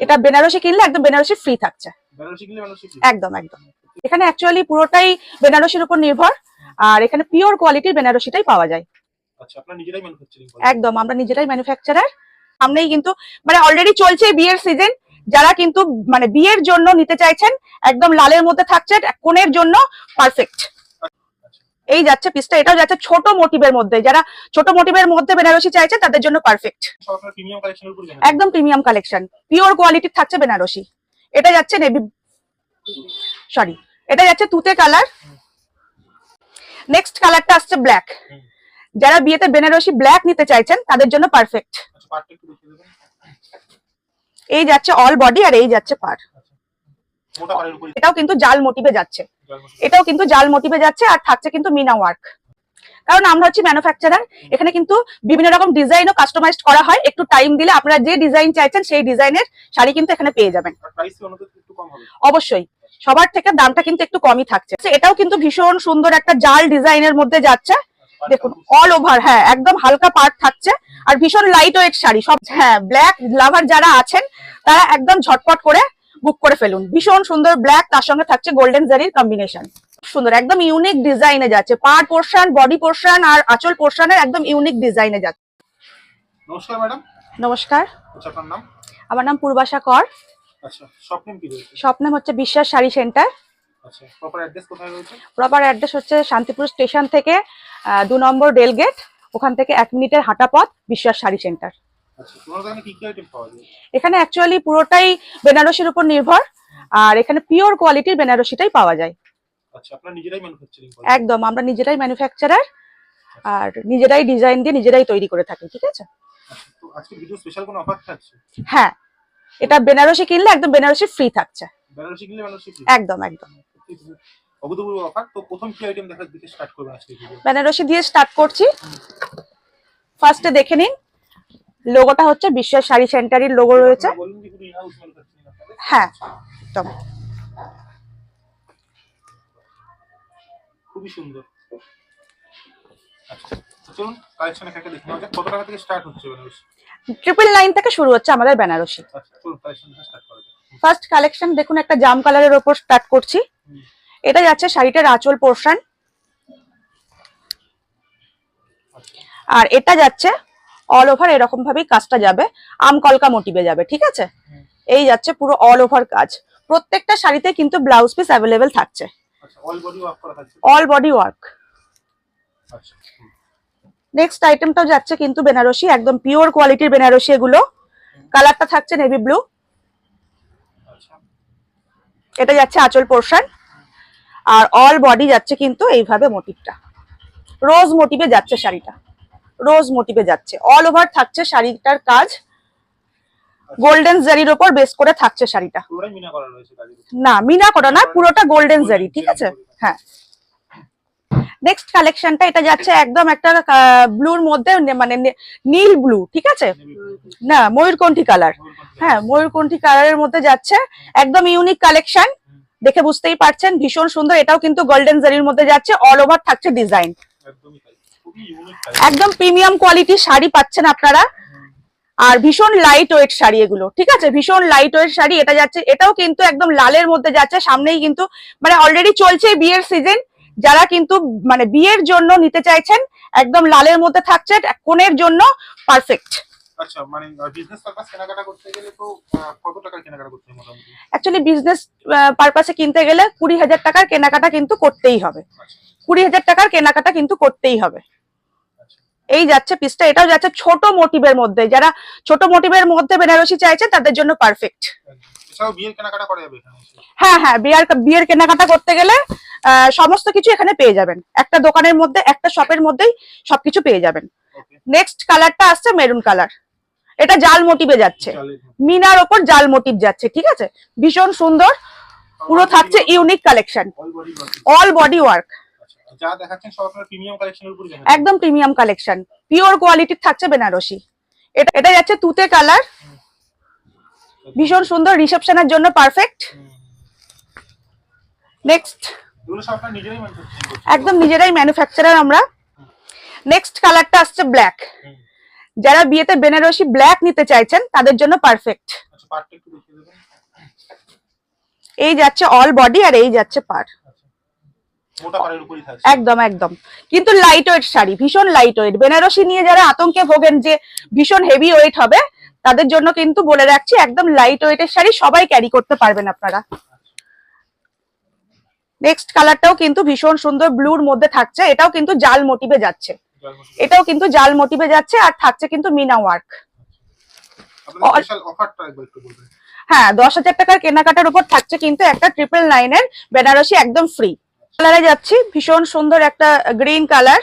এটা বেনারসি কিনলে একদম বেনারসি ফ্রি থাকছে? একদম একদম। এখানে অ্যাকচুয়ালি পুরোটাই বেনারসির উপর নির্ভর আর এখানে পিওর কোয়ালিটির বেনারসিটাই পাওয়া যায়। আচ্ছা একদম আমরা নিজেরাই ম্যানুফ্যাকচারার সামনেই কিন্তু মানে অলরেডি চলছে বিয়ের সিজন যারা কিন্তু মানে বিয়ের জন্য নিতে চাইছেন একদম লালের মধ্যে থাকছে কোণের জন্য পারফেক্ট এই যাচ্ছে পিসটা এটাও যাচ্ছে ছোট মোটিভের মধ্যে। যারা ছোট মোটিভের মধ্যে বেনারসি চাইছে, তাদের জন্য পারফেক্ট। একদম প্রিমিয়াম কালেকশন পিওর কোয়ালিটির থাকছে বেনারসি এটা যাচ্ছে নেভি সরি এটা যাচ্ছে তুতে কালার নেক্সট কালারটা আসছে ব্ল্যাক যারা বিয়েতে বেনারসি ব্ল্যাক নিতে চাইছেন, তাদের জন্য পারফেক্ট এই যাচ্ছে অল বডি আর এই যাচ্ছে পার এটাও কিন্তু জাল মোটিভে যাচ্ছে। এটাও কিন্তু জাল মোটিভে যাচ্ছে আর থাকছে কিন্তু মিনা ওয়ার্ক কারণ আমরা হচ্ছি ম্যানুফ্যাকচারার এখানে কিন্তু বিভিন্ন রকম ডিজাইনও কাস্টমাইজ করা হয়। একটু টাইম দিলে আপনারা যে ডিজাইন চাইছেন সেই ডিজাইনের শাড়ি কিন্তু এখানে পেয়ে যাবেন। অবশ্যই। সবার থেকে দামটা কিন্তু একটু কমই থাকছে। এটাও কিন্তু ভীষণ সুন্দর একটা জাল ডিজাইনের মধ্যে যাচ্ছে। আচ্ছা, দেখুন অল ওভার হ্যাঁ একদম হালকা পার্ট থাকছে। আর ভীষণ লাইট ওয়েট শাড়ি সব হ্যাঁ ব্ল্যাক লাভার যারা আছেন তারা একদম ঝটপট করে বুক করে ফেলুন। ভীষণ সুন্দর ব্ল্যাক তার সঙ্গে থাকছে গোল্ডেন জারির কম্বিনেশন সুন্দর একদম ইউনিক ডিজাইনে যাচ্ছে। পার পোর্শন বডি পোর্শন আর আঁচল পোর্শনের একদম ইউনিক ডিজাইনে যাচ্ছে। নমস্কার ম্যাডাম নমস্কার। আচ্ছা আপনার নাম? আমার নাম পূর্বাশা কর। আচ্ছা স্বপ্নেম হচ্ছে বিশ্বাস শাড়ি সেন্টার আচ্ছা প্রপার অ্যাড্রেস হচ্ছে শান্তিপুর স্টেশন থেকে দু নম্বর রেল গেট ওখান থেকে এক মিনিটের হাঁটা পথ বিশ্বাস শাড়ি সেন্টার আচ্ছা এখানে অ্যাকচুয়ালি পুরোটাই বেনারসির উপর নির্ভর আর এখানে পিওর কোয়ালিটির বেনারসিটাই পাওয়া যায়। আচ্ছা একদম আমরা নিজেরাই ম্যানুফ্যাকচারার আর নিজেরাই ডিজাইন দিয়ে নিজেরাই তৈরি করে থাকি ঠিক আছে? আচ্ছা, হ্যাঁ এটা বেনারসি কিনলে একদম বেনারসি ফ্রি থাকছে। বেনারসি কিনলে বেনারসি free? একদম একদম। অভূতপূর্ব অফার তো প্রথম কি আইটেম দেখার দিকে স্টার্ট করবেন আজকে বেনারসি দিয়ে স্টার্ট করছি। ফার্স্টে দেখে নিন। লোগোটা হচ্ছে বিশ্বাস শাড়ি সেন্টারের লোগো রয়েছে। হ্যাঁ একদম। খুবই সুন্দর। আচ্ছা তো চলুন কালেকশন একটা দেখে নেওয়া যাক কত টাকা থেকে স্টার্ট হচ্ছে বেনারসি? ট্রিপল লাইন থেকে শুরু হচ্ছে আমাদের বেনারসি। আচ্ছা ফার্স্ট কালেকশন দেখুন একটা জাম কালারের ওপর স্টার্ট করছি। এটা যাচ্ছে শাড়িটার আঁচল পোর্শন আচ্ছা। আর এটা যাচ্ছে অল ওভার এরকম ভাবেই কাজটা যাবে। আম কলকা মোটিভে যাবে ঠিক আছে? এই যাচ্ছে পুরো অল ওভার কাজ। প্রত্যেকটা শাড়িতে কিন্তু ব্লাউজ পিস অ্যাভেলেবেল থাকছে। All body work. নেক্সট আইটেমটাও যাচ্ছে কিন্তু বেনারসি একদম পিওর কোয়ালিটির বেনারসি এগুলো। কালারটা থাকছে নেভি ব্লু আচ্ছা। এটা যাচ্ছে আঁচল পোর্শন আর অল বডি যাচ্ছে কিন্তু এইভাবে মোটিভটা রোজ মোটিভে যাচ্ছে শাড়িটা। রোজ মোটিভে যাচ্ছে। অল ওভার থাকছে শাড়িটার কাজ। গোল্ডেন জারির ওপর বেস করে থাকছে শাড়িটা। মিনা। না মিনা করা না পুরোটা গোল্ডেন জারি ঠিক আছে? হ্যাঁ। নেক্সট কালেকশনটা এটা যাচ্ছে একদম একটা ব্লুর মধ্যে মানে নীল ব্লু ঠিক আছে? না ময়ূরকণ্ঠী কালার হ্যাঁ ময়ূরকণ্ঠী কালারের মধ্যে যাচ্ছে। একদম ইউনিক কালেকশন দেখে বুঝতেই পারছেন ভীষণ সুন্দর। এটাও কিন্তু গোল্ডেন জারির মধ্যে যাচ্ছে। অল ওভার থাকছে ডিজাইন একদম প্রিমিয়াম কোয়ালিটির শাড়ি পাচ্ছেন আপনারা। আর ভীষণ লাইট ওয়েট শাড়ি এগুলো ঠিক আছে? ভীষণ লাইট ওয়েট শাড়ি এটা যাচ্ছে এটাও কিন্তু একদম লালের মধ্যে যাচ্ছে সামনেই কিন্তু মানে অলরেডি চলছে বিয়ের সিজন যারা কিন্তু মানে বিয়ের জন্য নিতে চাইছেন একদম লালের মধ্যে থাকছে কোণের জন্য পারফেক্ট আচ্ছা মানে বিজনেস পারপাস কেনাকাটা করতে গেলে তো আহ, কত টাকার কেনাকাটা করতে মোটামুটি? অ্যাকচুয়ালি বিজনেস পারপাসে কিনতে গেলে কুড়ি হাজার টাকার কেনাকাটা কিন্তু করতেই হবে। আচ্ছা। কুড়ি হাজার টাকার কেনাকাটা কিন্তু করতেই হবে। এই যাচ্ছে পিসটা এটাও যাচ্ছে ছোট মোটিভের মধ্যে। যারা ছোট মোটিভের মধ্যে বেনারসি চাইছে তাদের জন্য পারফেক্ট। হ্যাঁ হ্যাঁ বিয়ার বিয়ের কেনাকাটা করতে গেলে সমস্ত কিছু এখানে পেয়ে যাবেন। একটা দোকানের মধ্যে একটা শপের মধ্যেই সবকিছু পেয়ে যাবেন। নেক্সট কালারটা আসছে মেরুন কালার এটা জাল মোটিভে যাচ্ছে। মিনার ওপর জাল মোটিভ যাচ্ছে ঠিক আছে? ভীষণ সুন্দর। পুরো থাকছে unique collection all body work যা দেখাচ্ছেন সব আপনার প্রিমিয়াম কালেকশনের উপর একদম প্রিমিয়াম কালেকশন পিওর কোয়ালিটির থাকছে বেনারসি। এটা এটা যাচ্ছে তুতে কালার ভীষণ সুন্দর রিসেপশনের জন্য পারফেক্ট নেক্সট একদম নিজেরাই ম্যানুফ্যাকচারার আমরা। নেক্সট কালারটা আসছে ব্ল্যাক যারা বিয়েতে বেনারসি ব্ল্যাক নিতে চাইছেন তাদের জন্য পারফেক্ট আচ্ছা এই যাচ্ছে অল বডি আর এই যাচ্ছে পার আচ্ছা মোটা পাড়ের উপরই থাকছে একদম একদম। কিন্তু লাইট ওয়েট শাড়ি ভীষণ লাইট ওয়েট বেনারসি নিয়ে যারা আতঙ্কে ভোগেন যে ভীষণ হেভি ওয়েট হবে তাদের জন্য কিন্তু বলে রাখছি একদম লাইট ওয়েটের শাড়ি সবাই ক্যারি করতে পারবেন আপনারা। নেক্সট কালারটাও কিন্তু ভীষণ সুন্দর ব্লুর মধ্যে থাকছে এটাও কিন্তু জাল মোটিভে যাচ্ছে। এটাও কিন্তু জাল মোটিভে যাচ্ছে আর থাকছে কিন্তু মিনা ওয়ার্ক হ্যাঁ দশ হাজার টাকার কেনাকাটার উপর থাকছে কিন্তু একটা ট্রিপল নাইনের বেনারসি একদম ফ্রি কালারে যাচ্ছি, ভীষণ সুন্দর একটা গ্রিন কালার।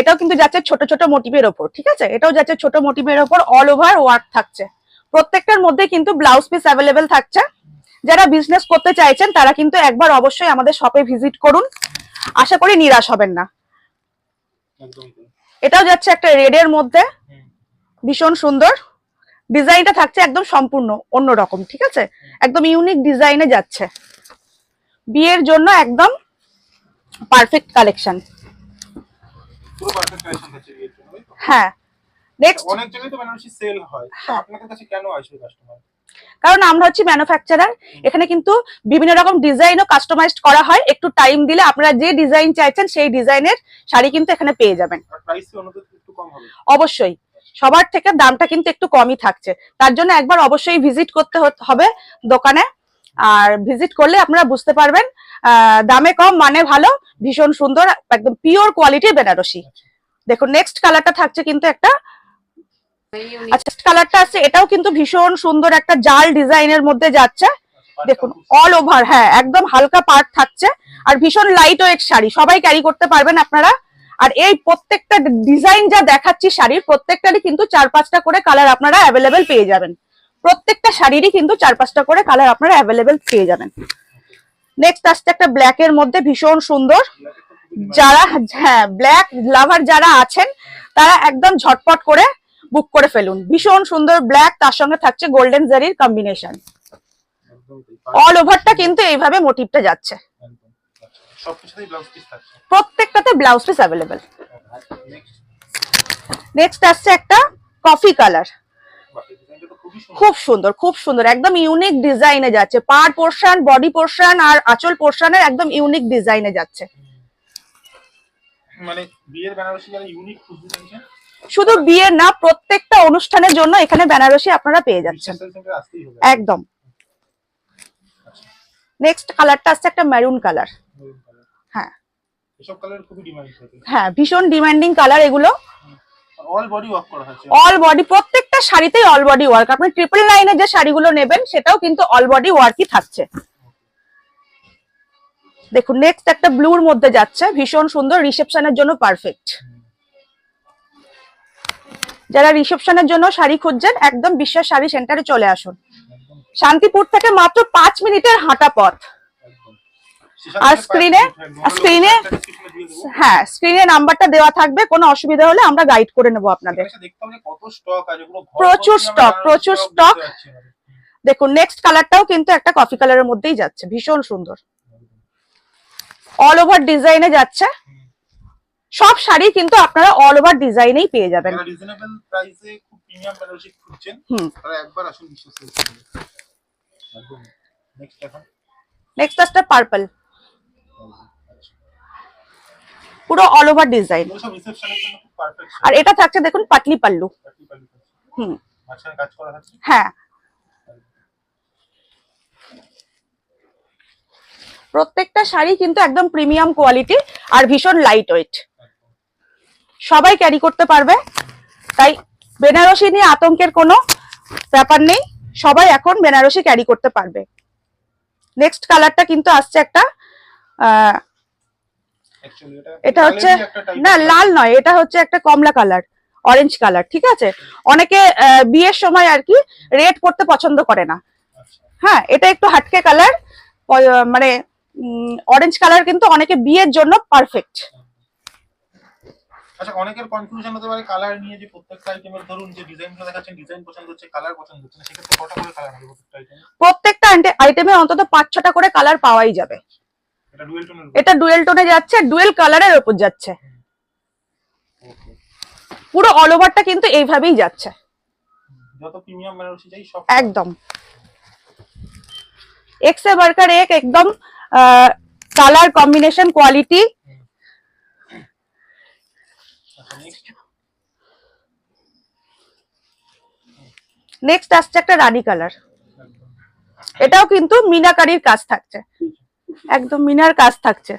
এটাও কিন্তু যাচ্ছে ছোট ছোট মোটিভের ওপর, ঠিক আছে? এটাও যাচ্ছে ছোট মোটিভের ওপর অল ওভার ওয়ার্ক থাকছে। প্রত্যেকটার মধ্যে কিন্তু ব্লাউজ পিস অ্যাভেলেবেল থাকছে। যারা বিজনেস করতে চাইছেন, তারা কিন্তু একবার অবশ্যই আমাদের শপে ভিজিট করুন। আশা করি নিরাশ হবেন না। এটাও যাচ্ছে একটা রেড এর মধ্যে। ভীষণ সুন্দর। ডিজাইনটা থাকছে একদম সম্পূর্ণ অন্যরকম, ঠিক আছে? একদম ইউনিক ডিজাইনে যাচ্ছে। বিয়ের জন্য একদম পারফেক্ট কালেকশন? হ্যাঁ। নেক্সট অনেক তো বেনারসি সেল হয়। তো আপনাদের কাছে কেন আসবে কাস্টমার কারণ আমরা হচ্ছি ম্যানুফ্যাকচারার এখানে কিন্তু বিভিন্ন রকম ডিজাইনও কাস্টমাইজড করা হয়। একটু টাইম দিলে আপনারা যে ডিজাইন চাইছেন সেই ডিজাইনের শাড়ি কিন্তু এখানে পেয়ে যাবেন। অবশ্যই। সবার থেকে দামটা কিন্তু একটু কমই থাকছে। তার জন্য একবার অবশ্যই ভিজিট করতে হবে দোকানে। আর ভিজিট করলে আপনারা বুঝতে পারবেন দামে কম মানে ভালো ভীষণ সুন্দর একদম পিওর কোয়ালিটির বেনারসি। দেখুন নেক্সট কালারটা থাকছে কিন্তু একটা আচ্ছা কালারটা আছে এটাও কিন্তু ভীষণ সুন্দর একটা জাল ডিজাইনের মধ্যে যাচ্ছে। দেখুন অল ওভার হ্যাঁ একদম হালকা পার্ট থাকছে আর ভীষণ লাইট ওয়েট শাড়ি সবাই ক্যারি করতে পারবেন আপনারা। আর এই প্রত্যেকটা ডিজাইন যা দেখাচ্ছি শাড়ির প্রত্যেকটারই কিন্তু চার পাঁচটা করে কালার আপনারা অ্যাভেলেবেল পেয়ে যাবেন। প্রত্যেকটা শাড়িরই কিন্তু চার পাঁচটা করে কালার আপনারা অ্যাভেলেবেল পেয়ে যাবেন। নেক্সট আসছে একটা ব্ল্যাক এর মধ্যে ভীষণ সুন্দর। যারা হ্যাঁ ব্ল্যাক লাভার যারা আছেন, তারা একদম ঝটপট করে বুক করে ফেলুন। ভীষণ সুন্দর ব্ল্যাক তার সঙ্গে থাকছে গোল্ডেন জারির কম্বিনেশন অল ওভারটা কিন্তু এইভাবে মোটিভটা যাচ্ছে। প্রত্যেকটাতে ব্লাউজ পিস অ্যাভেলেবেল নেক্সট আসছে একটা কফি কালার খুব সুন্দর খুব সুন্দর একদম ইউনিক ডিজাইনে যাচ্ছে। পার পোর্শন বডি পোর্শন আর আঁচল পোর্শনের একদম ইউনিক ডিজাইনে যাচ্ছে। মানে বিয়ের বেনারসি যারা ইউনিক খুঁজতে চাইছেন? শুধু বিয়ের না প্রত্যেকটা অনুষ্ঠানের জন্য এখানে বেনারসি আপনারা পেয়ে যাচ্ছেন। একদম। নেক্সট কালারটা আসছে একটা মেরুন কালার হ্যাঁ। হ্যাঁ ভীষণ ডিমান্ডিং কালার এগুলো। শাড়িতেই ওয়ার্ক আপনি ট্রিপল নাইনের যে নেবেন, সেটাও কিন্তু অল বডি থাকছে। দেখুন নেক্সট একটা মধ্যে যাচ্ছে। ভীষণ সুন্দর রিসেপশনের জন্য পারফেক্ট যারা রিসেপশনের জন্য শাড়ি খুঁজছেন, একদম বিশ্বাস শাড়ি সেন্টারে চলে আসুন। শান্তিপুর থেকে মাত্র পাঁচ মিনিটের হাঁটা পথ। আর আর screen-এ- হ্যাঁ স্ক্রিনে নাম্বারটা দেওয়া থাকবে কোনো অসুবিধা হলে আমরা গাইড করে নেব আপনাদের। যে কত স্টক প্রচুর প্রচুর আমাদের। দেখুন নেক্সট কালারটাও কিন্তু একটা কফি কালারের মধ্যেই যাচ্ছে ভীষণ সুন্দর। অল ওভার ডিজাইনে যাচ্ছে। সব শাড়ি কিন্তু আপনারা অল ওভার ডিজাইনেই পেয়ে যাবেন। রিজনেবল প্রাইসে খুব প্রিমিয়াম বেনারসি খুঁজছেন। হুম। তারা একবার আসুন বিশ্বাস সেন্টারে নেক্সট এখন নেক্সট আসছে পার্পল আচ্ছা। পুরো অল ওভার ডিজাইন আর এটা থাকছে দেখুন পাটলি পাল্লু। হুম। হ্যাঁ। প্রত্যেকটা শাড়ি কিন্তু একদম প্রিমিয়াম কোয়ালিটি আর ভীষণ লাইট ওয়েট সবাই ক্যারি করতে পারবে। তাই বেনারসি নিয়ে আতঙ্কের কোনো ব্যাপার নেই। সবাই এখন বেনারসি ক্যারি করতে পারবে। নেক্সট কালারটা কিন্তু আসছে একটা এটা হচ্ছে না লাল নয় এটা হচ্ছে একটা কমলা কালার অরেঞ্জ কালার ঠিক আছে? অনেকে বিয়ের সময় আর কি রেড পড়তে পছন্দ করে না। আচ্ছা। হ্যাঁ এটা একটু হাটকে কালার মানে অরেঞ্জ কালার কিন্তু অনেকে বিয়ের জন্য পারফেক্ট আচ্ছা অনেকের কনফিউশন হতে পারে কালার নিয়ে যে প্রত্যেকটা আইটেমের ধরুন যে ডিজাইনগুলো দেখাচ্ছেন ডিজাইন পছন্দ হচ্ছে কালার পছন্দ হচ্ছে না সেক্ষেত্রে কটা করে কালার হবে প্রত্যেকটা আইটেমে অন্তত পাঁচ ছটা করে কালার পাওয়াই যাবে। এটা ডুয়েল টোনে যাচ্ছে ডুয়েল কালারের উপর যাচ্ছে। পুরো অল ওভারটা কিন্তু এইভাবেই যাচ্ছে। যত প্রিমিয়াম বেনারসি চাই সব। একদম। এক্সে বার্কার এক একদম কালার কম্বিনেশন কোয়ালিটি নেক্সট আসছে একটা রানী কালার এটাও কিন্তু মিনাকারির কাজ থাকছে। একদম মিনার কাজ থাকছে।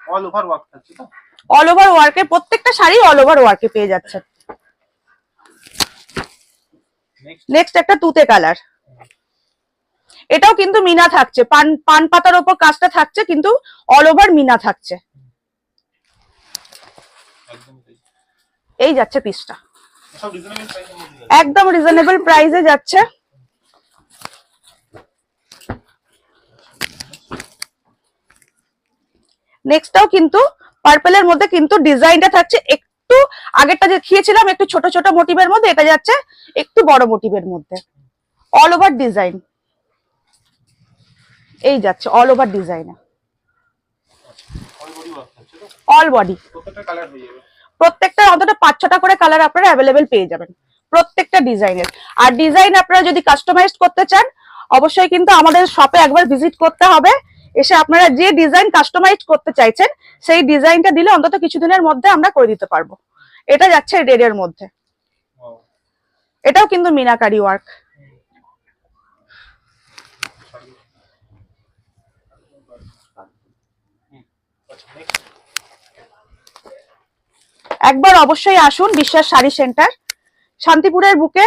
অল ওভার ওয়ার্ক থাকছে তো? অল ওভার ওয়ার্কে প্রত্যেকটা শাড়ি অল ওভার ওয়ার্কে পেয়ে যাচ্ছে। নেক্সট একটা তুতে কালার এটাও কিন্তু মিনা থাকছে। পান পান পাতার ওপর কাজটা থাকছে কিন্তু অল ওভার মিনা থাকছে। একদম এই যাচ্ছে পিসটা একদম রিজনেবল প্রাইসে যাচ্ছে। নেক্সটটাও কিন্তু পার্পেলের মধ্যে কিন্তু ডিজাইনটা থাকছে একটু আগেরটা যে দেখিয়েছিলাম, একটু ছোট ছোট মোটিভের মধ্যে, এটা যাচ্ছে একটু বড় মোটিভের মধ্যে। অল ওভার ডিজাইন এই যাচ্ছে all over design all body প্রত্যেকটা অন্তত পাঁচ, ছটা করে কালার আপনারা অ্যাভেলেবেল পেয়ে যাবেন। প্রত্যেকটা ডিজাইনের আর ডিজাইন আপনারা যদি কাস্টমাইজ করতে চান, অবশ্যই কিন্তু আমাদের শপে একবার ভিজিট করতে হবে। এসে আপনারা যে ডিজাইন কাস্টমাইজ করতে চাইছেন সেই ডিজাইনটা দিলে অন্তত কিছুদিনের মধ্যে আমরা করে দিতে পারব। এটা যাচ্ছে রেডের মধ্যে। এটাও কিন্তু মিনাকারি ওয়ার্ক একবার অবশ্যই আসুন বিশ্বাস শাড়ি সেন্টার শান্তিপুরের বুকে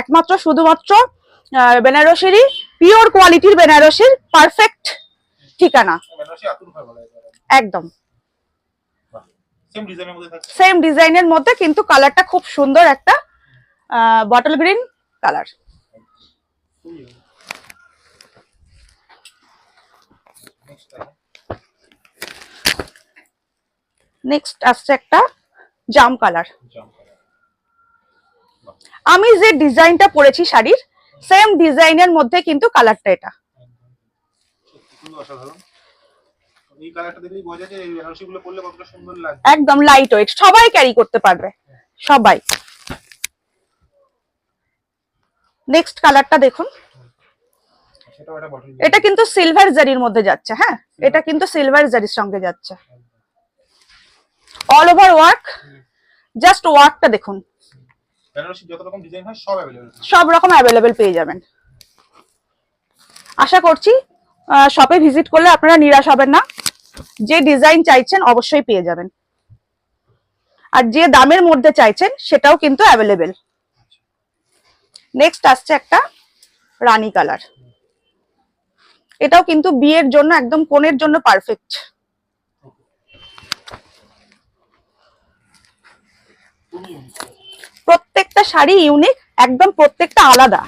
একমাত্র শুধুমাত্র বেনারসিরই পিওর কোয়ালিটির বেনারসির পারফেক্ট ঠিকানা। একদম। সেম ডিজাইনের মধ্যে কিন্তু কালারটা খুব সুন্দর একটা বটল গ্রিন কালার নেক্সট আসছে একটা জাম কালার আমি যে ডিজাইনটা পরেছি শাড়ির সেম ডিজাইনের মধ্যে কিন্তু কালারটা এটা। খুবই অসাধারণ। এই কালারটা দেখলেই বোঝা যায় এই বেনারসি গুলো পরলে কতটা সুন্দর লাগবে একদম লাইট ওয়েট সবাই ক্যারি করতে পারবে। সবাই। নেক্সট কালারটা দেখুন। এটা কিন্তু সিলভার জারির মধ্যে যাচ্ছে হ্যাঁ? এটা কিন্তু সিলভার জারির সঙ্গে যাচ্ছে। অল ওভার ওয়ার্ক জাস্ট ওয়ার্কটা দেখুন। সব রকম অ্যাভেলেবেল পেয়ে যাবেন। আশা করছি শপে ভিজিট করলে আপনারা নিরাশ হবেন না। যে ডিজাইন চাইছেন অবশ্যই পেয়ে যাবেন। আর যে দামের মধ্যে চাইছেন সেটাও কিন্তু অ্যাভেলেবেল নেক্সট আসছে একটা রানী কালার এটাও কিন্তু বিয়ের জন্য একদম কোণের জন্য পারফেক্ট প্রত্যেকটা শাড়ি ইউনিক একদম প্রত্যেকটা আলাদা।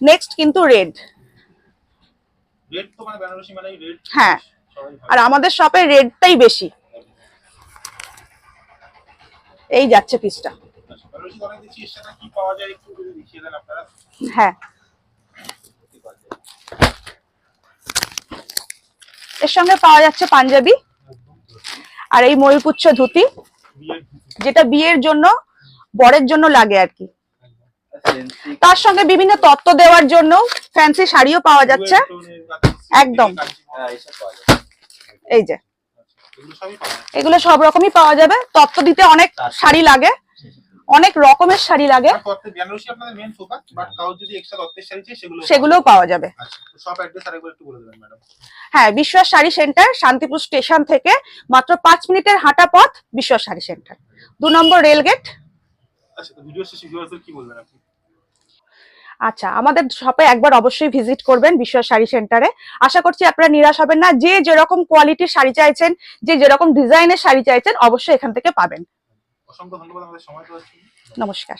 নেক্সট কিন্তু রেড রেড তো মানে বেনারসি মানে রেড হ্যাঁ আর আমাদের শপে রেডটাই বেশি। এই যাচ্ছে পিসটা আচ্ছা বেনারসি অনেক দেখছি এর কি পাওয়া যায় একটু যদি দেখিয়ে দেন আপনারা। হ্যাঁ। এর সঙ্গে পাওয়া যাচ্ছে পাঞ্জাবি আর এই ময়ূরপুচ্ছ ধুতি যেটা বিয়ের জন্য বরের জন্য লাগে আর কি। তার সঙ্গে বিভিন্ন তত্ত্ব দেওয়ার জন্য ফ্যান্সি শাড়িও পাওয়া যাচ্ছে। একদম। হ্যাঁ, এই যে। এগুলো সব রকমই পাওয়া যাবে। তত্ত্ব দিতে অনেক শাড়ি লাগে। অনেক রকমের শাড়ি লাগে। সেগুলোও পাওয়া যাবে। আচ্ছা হ্যাঁ বিশ্বাস শাড়ি সেন্টার শান্তিপুর স্টেশন থেকে মাত্র পাঁচ মিনিটের হাঁটা পথ বিশ্বাস শাড়ি সেন্টার দু নম্বর রেলগেট আচ্ছা ভিডিও শেষে কি বলবেন আপনি? আচ্ছা আমাদের শপে একবার অবশ্যই ভিজিট করবেন বিশ্বাস শাড়ি সেন্টারে আশা করছি আপনারা নিরাশ হবেন না যে যেরকম কোয়ালিটির শাড়ি চাইছেন যে যেরকম ডিজাইনের শাড়ি চাইছেন অবশ্যই এখান থেকে পাবেন। অসংখ্য ধন্যবাদ আমাদের সময় নমস্কার।